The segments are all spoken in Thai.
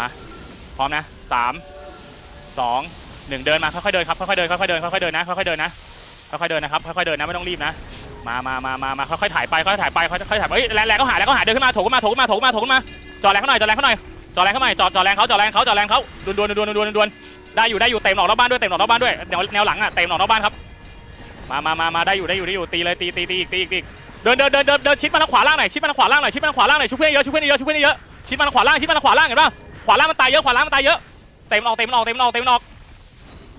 มาพร้อมนะสามสองหนึ่งเดินมาค่อยๆเดินครับค่อยๆเดินค่อยๆเดินค่อยๆเดินนะค่อยๆเดินนะค่อยๆเดินนะครับค่อยๆเดินนะไม่ต้องรีบนะมามามามามาค่อยๆถ่ายไปค่อยๆถ่ายไปค่อยๆถ่ายไปเฮ้ยแรงแรงเขาหาแรงเขาหาเดินขึ้นมาโถขึ้นมาโถขึ้นมาโถขึ้นมาโถขึ้นมาจอดแรงเขาหน่อยจอดแรงเขาหน่อยจอดแรงเขาหน่อยจอดจอดแรงเขาจอดแรงเขาจอดแรงเขาดวนดวนดวนดวนดวนได้อยู่ได้อยู่เต็มหลอกรอบบ้านด้วยเต็มหลอกรอบบ้านด้วยแนวแนวหลังอะเต็มหลอกรอบบ้านครับมามามามาได้อยู่ได้อยู่ได้อยู่ตีเลยตีตีตีอีกตีอีกตีเดินเดินเดินเดินเดินชิดมาทางขวาล่างหน่อยชิดมาทางขวาล่างหน่อยชิดมาทางขวาล่างหน่อยชุบเพื่อนเยอะชุบเพื่อนเยอะชุบเพื่อนเยอะชิดมาทางขวาล่างชิดมาทางขวาล่างเห็นป่ะ ขวาล่างมันตายเยอะขวาล่างมันตายเยอะเต็มออกเต็มออกเต็มออกเต็มออก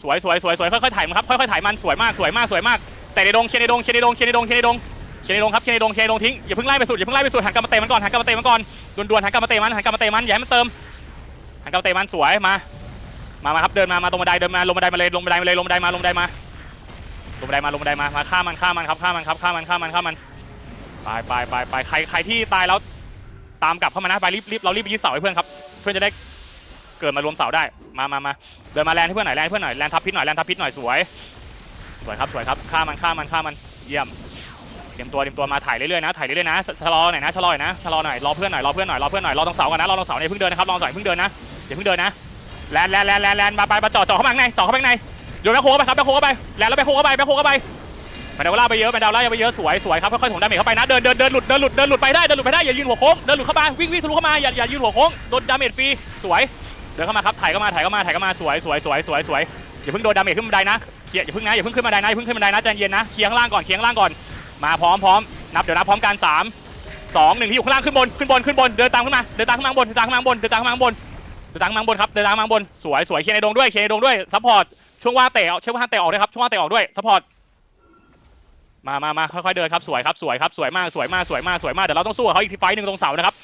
สวยสวยสวยสวยค่อยๆถ่ายมันครับค่อยๆถ่ายมันสวยมากสวยมากสวยมากแต่ในดงเชนในดงเชนในดงเชนในดงเชนในดงเชนในดงครับเชนในดงเชนในดงทิ้งอย่าเพิ่งไล่ไปสุดอย่าเพิ่งไล่ไปสุดหันกลับมาเตะมันก่อนหันกลับมาเตะมันก่อนด่วนๆหันกลับมาเตะมันหันกลับมาเตะมันอย่าให้มันเติมหันกลับมาเตะมันสวยมามามาครับเดินมามาตรงบันไดเดินมาลงบันไดมาเลยลงบันไดมาเลยลงบันไดมาลงบันไดมาลงบันไดมาลงบันไดมามาฆ่ามันฆ่ามันครับฆ่ามันครับฆ่ามันฆ่ามันฆ่ามันไปไปไปไปใครใครที่ตายแล้วตามกลับเข้ามานะไปรีบรีบเรารีบไปยึดเสาให้เพื่อนครับ พื่อนจะได้เกิดมารวมเสาได้ มามามาเดินมาแลนให้เพื่อนหน่อยแลนให้เพื่อนหน่อยแลนทับพิษหน่อยแลนทับพิษหน่อยสวย สวยครับสวยครับฆ่ามันฆ่ามันฆ่ามันเยี่ยมเตรียมตัวเตรียมตัวมาถ่ายเรื่อยๆนะถ่ายเรื่อยๆนะชะลอหน่อยนะชะลอหน่อยนะชะลอหน่อยรอเพื่อนหน่อยรอเพื่อนหน่อยรอเพื่อนหน่อยรอตรงเสากันนะรอตรงเสาเนี่ยเพิ่งเดินนะครับรอตรงเสาเพิ่งเดินนะอย่าเพิ่งเดินนะแลนแลนแลนแลนแลนมาไปมาจ่อจ่อเข้ามาข้างในจ่อเข้าไปข้างในโยนแบคโคเข้าไปครับแบคโคเข้าไปแลนแล้วแบคโคเข้าไปแบคโคเข้าไป แมนดาวล่าไปเยอะแมนดาวล่าไปเยอะสวยสวยครับค่อยๆถมดาเมจเข้าไปนะเดินเดินเดินหลุดเดินหลุดเดินหลุดไปได้เดินหลุดไปได้อย่ายืนหัวโค้งเดินหลุดเข้ามาวิ่งวิ่งทะลุเข้ามาอย่าอย่ายืนหัวโค้งโดนดาเมจฟรีสวยเดินเข้ามาครับถ่ายเข้ามาถ่ายเข้ามาถ่ายเข้ามาสวยสวยสวยสวยสวยอย่าเพิ่งโดนดาเมจขึ้นบันไดนะเคลียร์อย่าเพิ่งนะอย่าเพิ่งขึ้นบันไดนะอย่าเพิ่งขึ้นบันไดนะใจเย็นนะเคลียร์ข้างล่างก่อนเคลียร์ข้างล่างก่อนมาพร้อมพร้อมนับเดี๋ยวนับพร้อมกันสามสองหนึ่งที่อยู่ข้างล่างขึ้นบนขึ้นบนขึ้นบนเดินตามขึ้นมาเดินตามขึ้นมางบนเดินตามขึ้นมางบนเดินตามขึ้นมางบนเดินตามขึ้นมาบนครับเดินตามขึ้นมางบนสวยสวยเคลียร์ในดงด้วยเคลียร์ในดงด้วยซัพพอร์ตช่วงว่าเตะช่วงว่าเตะออกด้วยครับช่วงว่าเตะออกด้วยซัพพอร์ต มามามาค่อยๆเดินครับสวยครับสวยครับสวยมากสวยมากสวยมากสวยมากเดี๋ยวเราต้องสู้กับเขาอีกทีไฟหนึ่งตรงเสานะครับ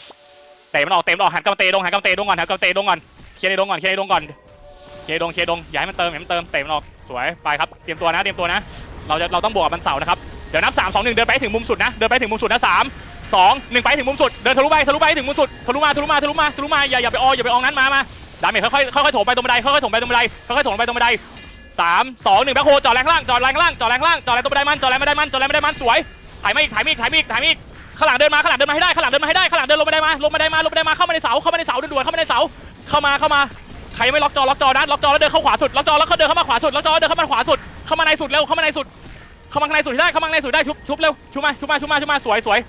เตะมันออกเตะมันออกหันกำเตะดงหันกำเตะดงก่อนหันกำเตะดงก่อนเคลียร์ในดงก่อนเคลียร์ในดงก่อนเคลียร์ดงเคลียร์ดงอย่าให้มันเติมอย่าให้มันเติมเตะมันออกสวยไปครับเตรียมตัวนะเตรียมตัวนะ เราจะเราต้องบวกกับมันเสานะครับเดี๋ยวนับ3 2 1เดินไปถึงมุมสุดนะเดินไปถึงมุมสุดนะ3 2 1ไปให้ถึงมุมสุดเดินทะลุไปทะลุไปถึงมุมสุดทะลุมาทะลุมาทะลุมาทะลุมาอย่าอย่าไปอออย่าไปอองนั้นมามาดาเมจค่อยๆค่อยๆโถมไปตรงบันไดค่อยๆโถมไปตรงบันไดค่อยๆโถมไปตรงบันได สามสองหนึ่งแบ็คโฮจอดแรงล่างจอดแรงล่างจอดแรงล่างจอดแรงตรงบันไดมันจอดแรงบันไดมันจอดแรงบันไดมันสวยถ่ายมาอีกถ่ายมาอีกถ่ายมาอีกถ่ายมาอีกข้างหลังเดินมาข้างหลังเดินมาให้ได้ข้างหลังเดินมาให้ได้ข้างหลังเดินลงบันไดมาลงบันไดมาลงบันไดมาเข้ามาในเสาเข้ามาในเสาด่วนๆเข้ามาในเสาเข้ามาเข้ามาใครไม่ล็อกจอล็อกจอนะล็อกจอแล้วเดินเข้าขวาสุดล็อกจอแล้วเขาเดินเข้ามาขวาสุดล็อกจอเดินเข้ามาขวาสุดเข้ามาในสุดเร็วเข้ามาในสุดเข้ามาในสุดได้เข้ามาในสุดได้ชุบชุบเร็วชุบมาชุบมาชุบมาชุบมาสวยสวย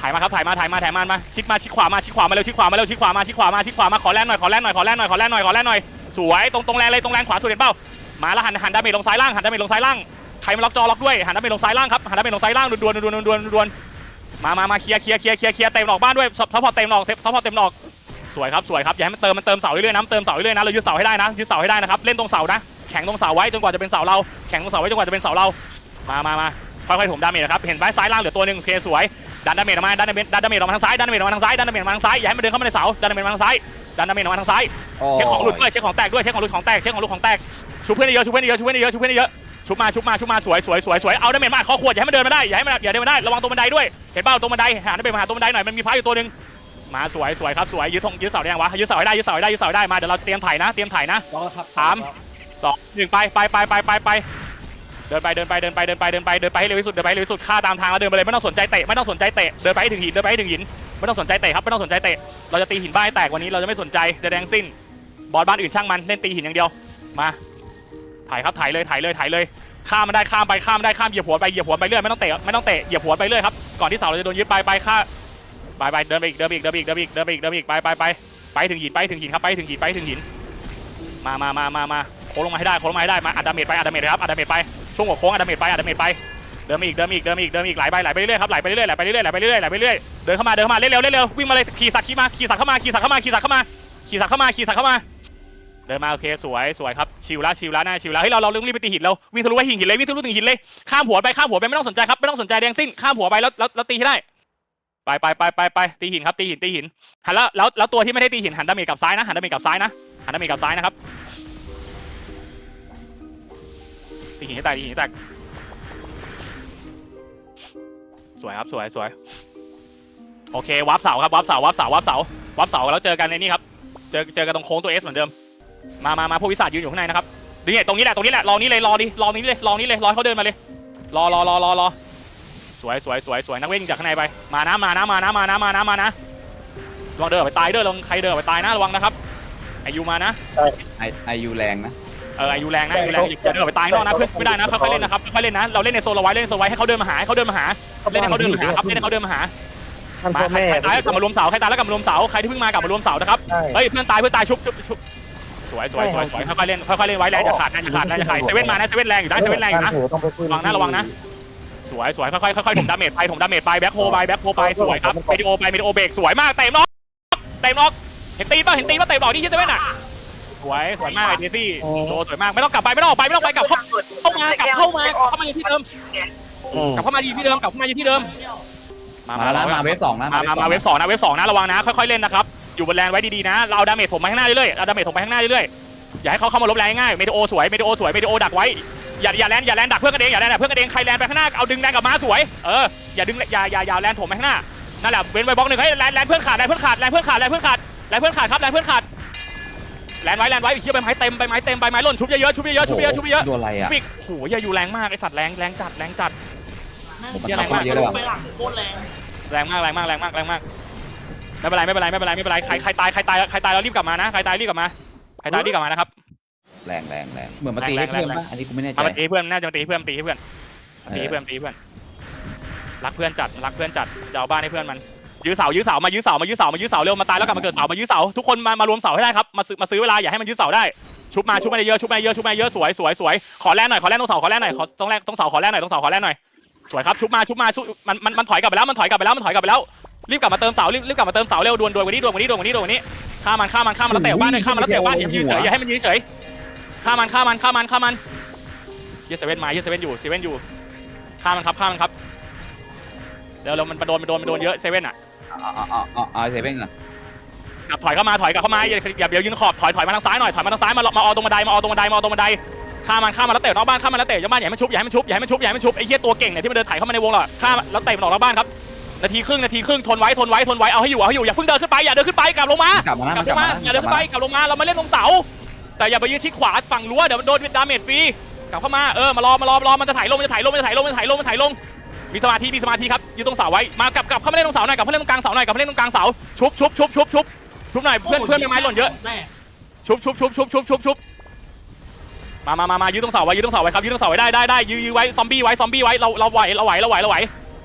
ถ่ายมาครับถ่ายมาถ่ายมาถ่ายมามาชิดมาชิดขวามาชิดขวามาเร็วชิดขวามาเร็วชิดขวามาชิดขวามาชิดขวามาขอแลนหน่อยขอแลนหน่อยขอแลนหน่อยขอแลนหน่อยขอแลนหน่อยสวยตรงตรงแลนเลยตรงแลนขวาสุดเห็นเปล่า มาแล้วหันหันดาเมจลงซ้ายล่างหันดาเมจลงซ้ายล่างใครมาล็อกจอล็อกด้วยหันดาเมจลงซ้ายล่างครับหันดาเมจลงซ้ายล่างดวนดวนดวนดวนดวนมามามาเคลียร์เคลียร์เคลียร์เคลียร์เคลียร์เต็มออกบ้านด้วยซัพพอร์ตเต็มออกซัพพอร์ตเต็มออกสวยครับสวยครับอย่าให้มันเติมมันเติมเสาเรื่อยๆนะเติมเสาเรื่อยๆนะเรายึดเสาให้ได้นะยึดเสาให้ได้นะครับเล่นตรงเสานะแข็งตรงเสาไว้จนกว่าจะเป็นเสาเราแข็งตรงเสาไว้จนกว่าจะเป็นเสาเรามามามาค่อยๆถมดาเมจนะครับเห็นไหมซ้ายล่างเหลือตัวหนึ่งโอเคสวยดันดาเมจออกมาดันดาเมจดันดาเมจออกมาทางซ้ายดันดาเมจออกมาทางซ้ายดันดาเมจออกมาทางซ้ายอย่าให้มันเดินเข้ามาในเสาดันดาเมจออกมาทางซ้ายดันดาเมจออกมาทางซ้ายเช็คของหลุดด้วยเช็คของแตกด้วยเช็คของหลุดของแตกเช็คของหลุดของแตก ชุบเพื่อนเยอะชุบเพื่อนเยอะชุบเพื่อนเยอะชุบเพื่อนเยอะชุบมาชุบมาชุบมาสวยสวยสวยสวยเอาดาเมจมาข้อขวดอย่าให้มันเดินมาได้อย่าให้มันอย่าเดินมาได้ระวังตรงบันไดด้วยเห็นเปล่าตรงบันไดหาดาเมจมาหาตรงบันไดหน่อยมันมีพระอยู่ตัวหนึ่งมาสวยสวยครับสวยยึดธงยึดเสาได้ยังวะยึดเสาให้ได้ยึดเสาให้ได้ยึดเสาให้ได้มาเดี๋ยวเราเตรียมถ่ายนะเตรียมถ่ายนะล็อกแล้วครับสามสองหนึ่งไปไปไปไปไปไปเดินไปเดินไปเดินไปเดินไปเดินไปเดินไปให้เร็วที่สุดเดินไปให้เร็วที่สุดฆ่าตามทางแล้วเดินไปเลยไม่ต้องสนใจเตะไม่ต้องสนใจเตะเดินไปให้ถึงหินเดินไปให้ถึงหินไม่ต้องสนใจเตะครับไม่ต้องสนใจเตะเราจะตีหินบ้านให้แตกวันนี้เราจะไม่สนใจใดๆทั้งสิ้นบอลบ้านอื่นช่างมันเล่นตีหินอย่างเดียวมา ถ่ายครับถ่ายเลยถ่ายเลยถ่ายเลยข้ามมันได้ข้ามไปข้ามได้ข้ามเหยียบหัวไปเหยียบหัวไปเรื่อยไม่ต้องเตะไม่ต้องเตะเหยียบหัวไปเรื่อยครับก่อนที่เสาเราจะโดนยึดไปไปข้าไปไปเดินไปอีกเดินไปอีกเดินไปอีกเดินไปอีกเดินไปอีกเดินไปอีกไปไปไปไปถึงหินไปถึงหินครับไปถึงหินไปถึงหินมามามามามาโค้งลงมาให้ได้โค้งลงมาให้ได้มาอัดดาเมจไปอัดดาเมจครับอัดดาเมจไปช่วงหัวโค้งอัดดาเมจไปอัดดาเมจไปเดินมาอีกเดินมาอีกเดินมาอีกเดินมาอีกไหลไปไหลไปเรื่อยครับไหลไปเรื่อยไหลไปเรื่อยไหลไปเรื่อยไหลไปเรื่อยเดินเข้ามาเดินเข้ามาเร็วเร็วๆวิ่งมาเลยขี่สักขี่มาขี่สักเข้ามาขี่สักเข้ามาขี่สักเข้ามาขี่สักเข้ามาขี่สักเข้ามา เดินมาโอเคสวยสวยครับชิวแล้วชิวแล้วน่าชิวแล้วเฮ้ยเราเรารีบไปตีหินเราวิ่งทะลุไปหินหินเลยวิ่งทะลุถึงหินเลยข้ามหัวไปข้ามหัวไปไม่ต้องสนใจครับไม่ต้องสนใจแดงสิ้นข้ามหัวไปแล้วแล้วแล้วตีให้ได้ไปไปไปไปไปตีหินครับตีหินตีหินหันแล้วแล้วแล้วตัวที่ไม่ได้ตีหินหันดาเมจกับซ้ายนะหันดาเมจกับซ้ายนะหันดาเมจกับซ้ายนะครับตีหินให้แตกตีหินให้แตกสวยครับสวยสวยโอเควับเสาครับวับเสาวับเสาวับเสาวับเสาแล้วเจอกันในนี้ครับเจอเจอกันตรงโค้งตัวเอสเหมือนเดิม มามามาพวกวิสาจยืนอยู่ข้างในนะครับดีเนี่ยตรงนี้แหละตรงนี้แหละรอนี้เลยรอดิรอนี้เลยรอนี้เลยรอให้เขาเดินมาเลย รอรอรอรอรอสวยสวยสวยสวยนักเวทยิงจากข้างในไปมานะมานะมานะมานะมานะมานะระวังเดินออกไปตายเด้อระวังใครเดินออกไปตายนะระวังนะครับไอยูมานะไอไอยูแรงนะเออไอยูแรงนะไอยูแรงอย่าเดินออกไปตายนอกนะเพื่อนไม่ได้นะค่อยๆเล่นนะครับค่อยๆเล่นนะเราเล่นในโซนเราไว้เล่นในโซนไว้ให้เขาเดินมาหาให้เขาเดินมาหาเล่นให้เขาเดินมาหาครับเล่นให้เขาเดินมาหาท่านมาพ่อใครแม่ใครตายแล้วกลับมารวมเสาใครตายแล้วกลับมารวมเสาใครที่เพิ่งมากลับมารวมเสานะครับใช่เฮ้ยเพื่อนตายเพื่อนตายชุบชุบชุบ สวยสวยสวยสวยค่อยๆเล่นค่อยๆเล่นไว้แรงจะขาดแรงจะขาดแรงจะขาดเซเว่นมานะเซเว่นแรงอยู่นะเซเว่นแรงอยู่นะท่าถืต้องไปคุยระวังนะระวังนะ สวยสวยค่อยๆค่อยๆถมดาเมจไปถมดาเมจไปแบ็คโฮไปแบ็คโฮไปสวยครับเมดิโอไปเมดิโอเบรกสวยมากเตะน็อกเตะน็อกเห็นตีนป่ะเห็นตีนป่ะเตะบอกที่เซเว่นอะสวยสวยมากไอ้เดซี่โดสวยมากไม่ต้องกลับไปไม่ต้องออกไปไม่ต้องไปกลับเข้าเข้ามากลับเข้ามากลับเข้ามาอยู่ที่เดิมอืมกลับเข้ามาอยู่ที่เดิมกลับเข้ามาอยู่ที่เดิม มาแล้วนะมาเวฟสองนะมามามาเว็บสองนะเว็บสองนะระวังนะค่อยๆเล่นนะครับ อยู่บนแลนไว้ดีๆนะ เราเอาดาเมจผมมาข้างหน้าเรื่อยๆเอาดาเมจผมไปข้างหน้าเรื่อยๆ อย่าให้เขาเข้ามาลบแรงง่ายเมดิโอสวยเมดิโอสวยเมดิโอดักไว้ อย่าอย่าแลนอย่าแลนดักเพื่อนกันเองอย่าแลนดักเพื่อนกันเองใครแลนไปข้างหน้าเอาดึงแลนกลับมาสวย เออ อย่าดึงอย่าอย่าอย่าแลนผมไปข้างหน้า นั่นแหละเว้นไว้บล็อกหนึ่งให้แลนแลนเพื่อนขาดแลนเพื่อนขาดแลนเพื่อนขาดแลนเพื่อนขาดแลนเพื่อนขาดครับแลนเพื่อนขาดแลนไว้แลนไว้เชี่ยใบไม้เต็มใบไม้เต็มใบไม้หล่นชุบเยอะๆชุบเยอะๆชุบเยอะๆชุบเยอะโดนอะไรๆอะบิ๊กโหอย่าอยู่แรงมากไอสัตว์แรงแรงจัดแรงจัดผมมันเข้ามาเยอะเลยว่ะ ไปหลังโคตรแรง แรงมากแรงมากแรงมากแรงมาก ไม่เป็นไรไม่เป็นไรไม่เป็นไรไม่เป็นไรใครใครตายใครตายใครตายเรารีบกลับมานะใครตายรีบกลับมาใครตายรีบกลับมานะครับ แรงแรงแรงเหมือนมาตีให้เพื่อนป่ะอันนี้กูไม่แน่ใจเอามาตีเพื่อนน่าจะมาตีเพื่อนตีให้เพื่อนตีให้เพื่อนตีให้เพื่อนรักเพื่อนจัดรักเพื่อนจัดจะเอาบ้านให้เพื่อนมันยื้อเสายื้อเสามายื้อเสามายื้อเสามายื้อเสาเร็วมาตายแล้วกลับมาเกิดเสามายื้อเสาทุกคนมามารวมเสาให้ได้ครับมาซื้อมาซื้อเวลาอย่าให้มันยื้อเสาได้ชุบมาชุบมาเยอะชุบมาเยอะชุบมาเยอะสวยสวยสวยขอแลนหน่อยขอแลนตรงเสาขอแลนหน่อยขอต้องแลนตรงเสาขอแลนหน่อยตรงเสาขอแลนหน่อยสวยครับชุบมาชุบมาชุบมันมันมันถอยกลับไปแล้วมันถอยกลับไปแล้วมันถอยกลับไปแล้ว รีบกลับมาเติมเสารีบรีบกลับมาเติมเสาเร็วด่วนด่วนกว่านี้ด่วนกว่านี้ด่วนกว่านี้ด่วนกว่านี้ฆ่ามันฆ่ามันฆ่ามันแล้วเตะบ้านเลยฆ่ามันแล้วเตะบ้านอย่ายืนเฉยอย่าให้มันยืนเฉยฆ่ามันฆ่ามันฆ่ามันฆ่ามันเยสเซเว่นมาเยสเซเว่นอยู่เซเว่นอยู่ฆ่ามันครับฆ่ามันครับเดี๋ยวเรามันโดนมันโดนมันโดนเยอะเซเว่นอะอ๋ออ๋ออ๋ออ๋อเซเว่นก่อนกลับถอยเข้ามาถอยกลับเข้ามาอย่าอย่าเดี๋ยวยืนขอบถอยถอยมาทางซ้ายหน่อยถอยมาทางซ้ายมามาเอาตรงบันไดมาเอาตรงบันไดมาเอาตรงบันไดฆ่ามันฆ่ามันแล้วเตะนอกบ้านฆ่ามันแล้วเตะยังบ้านอย่าให้มันชุบอย่าให้มันชุบอย่าให้มันชุบอย่าให้มันชุบไอ้เหี้ยตัวเก่งเนี่ยที่มันเดินไถเข้ามาในวงเราอะฆ่ามันแล้วเตะมันออกนอกบ้านครับ นาทีครึ่งนาทีครึ่งทนไว้ทนไว้ทนไว้เอาให้อยู่เอาให้อยู่อย่าเพิ่งเดินขึ้นไปอย่าเดินขึ้นไปกลับลงมากลับมานะกลัมันบกลลับงมามาอย่าเดินขึ้นไปกลับลงมาเรามาเล่นตรงเสา แต่อย่าไปยืนชิดขวาฝั่งรั้วเดี๋ยวโดนดาเมจฟรีกลับเข้ามาเออมารอมารอมารอมันจะถ่ายลงมันจะถ่ายลงมันจะถ่ายลงมันจะถ่ายลงมันจะถ่ายลงมีสมาธิมีสมาธิครับยืนตรงเสาไว้มากลับกลับเข้ามาเล่นตรงเสาหน่อยกลับเข้ามาเล่นตรงกลางเสาหน่อยกลับมาเล่นตรงกลางเสาชุบชุบชุบชุบชุบชุบหน่อยเพื่อนเพื่อนไม้หล่นเยอะแม่ชุบชุบชุบชุบชุบชุบชุบมามามามายืนตรงเสาไว้ยืนตรงเสาไว้ครับยืนตรงเสาไว้ได้ได้ได้ยืนยืนไว้ซอมบี้ไว้ซอมบี้ไว้เราเราไหวเราไหวเราไหวเราไหว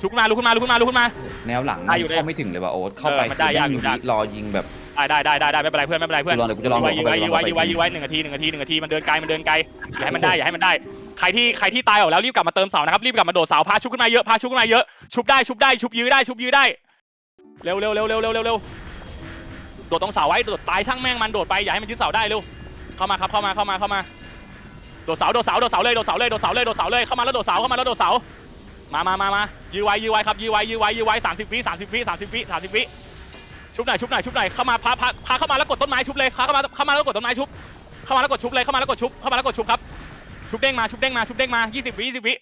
ชุบขึ้นมาลุกขึ้นมาลุกขึ้นมาลุกขึ้นมา แนวหลังได้อยู่เลยเข้าไม่ถึงเลยว่ะโอ๊ตเข้าไปเออมันได้ยากอยู่ คือไม่มีรอยิงแบบได้ได้ได้ได้ได้ไม่เป็นไรเพื่อนไม่เป็นไรเพื่อนกูลองเดี๋ยวกูจะลองยื้อไว้ยื้อไว้ลองยื้อเข้าไว้ไปยื้อไว้ยื้อไว้หนึ่งนาทีหนึ่งนาทีหนึ่งนาทีมันเดินไกลมันเดินไกลอย่าให้มันได้อย่าให้มันได้ ใครที่ใครที่ตายออกแล้วรีบกลับมาเติมเสานะครับรีบกลับมาโดดเสาพาชุบขึ้นมาเยอะพาชุบขึ้นมาเยอะชุบได้ชุบได้ชุบยื้อได้ชุบยื้อได้เร็วเร็วเร็วเร็วเร็วเร็วเร็วโดดตรงเสาไว้โดดตายช่างแม่งมันโดดไปอย่าให้มันยึดเสาได้เร็วเข้ามาครับเข้ามาเข้ามาเข้ามาโดดเสาโดดเสาโดดเสาเลยโดดเสาเลยโดดเสาเลยโดดเสาเลยเข้ามาแล้วโดดเสาเข้ามาแล้วโดดเสา มามามามายื้อไว้ยื้อไว้ครับยื้อไว้ยื้อไว้ยื้อไว้สามสิบวิสามสิบวิสามสิบวิสามสิบวิชุบหน่อยชุบหน่อยชุบหน่อยเข้ามาพาพาพาเข้ามาแล้วกดต้นไม้ชุบเลยพาเข้ามาเข้ามาแล้วกดต้นไม้ชุบเข้ามาแล้วกดชุบเลยเข้ามาแล้วกดชุบเข้ามาแล้วกดชุบครับชุบเด้งมาชุบเด้งมาชุบเด้งมา20วิ20วิ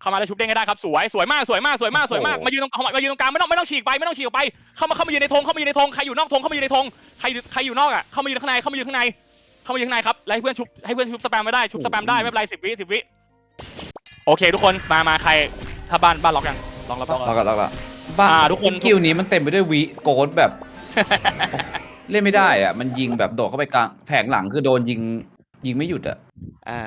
เข้ามาแล้วชุบเด้งให้ได้ครับสวยสวยมากสวยมากสวยมากสวยมากมายืนตรงมายืนตรงกลางไม่ต้องไม่ต้องฉีกไปไม่ต้องฉีกออกไป เข้ามาเข้ามายืนในธงเข้ามายืนในธงใครอยู่นอกธงเข้ามายืนในธงใครใครอยู่นอกอะเข้ามายืนข้างในเข้ามายืนข้างในเข้ามายืนข้างในครับแล้วให้เพื่อนชุบให้เพื่อนชุบสแปมไม่ได้ชุบสแปมได้ไม่เป็นไรสิบวิสิบวิ โอเค ทุกคนมามาใครถ้าบ้านบ้านล็อกยังลองแล้วบ้านล็อกแล้วก็แล้วก็บ้าอ่าทุกคนกิวนี้มันเต็มไปด้วยวิโกดแบบ เล่นไม่ได้อะ มันยิงแบบโดดเข้าไปกลางแผงหลังคือโดนยิงยิงไม่หยุดอะ อ่า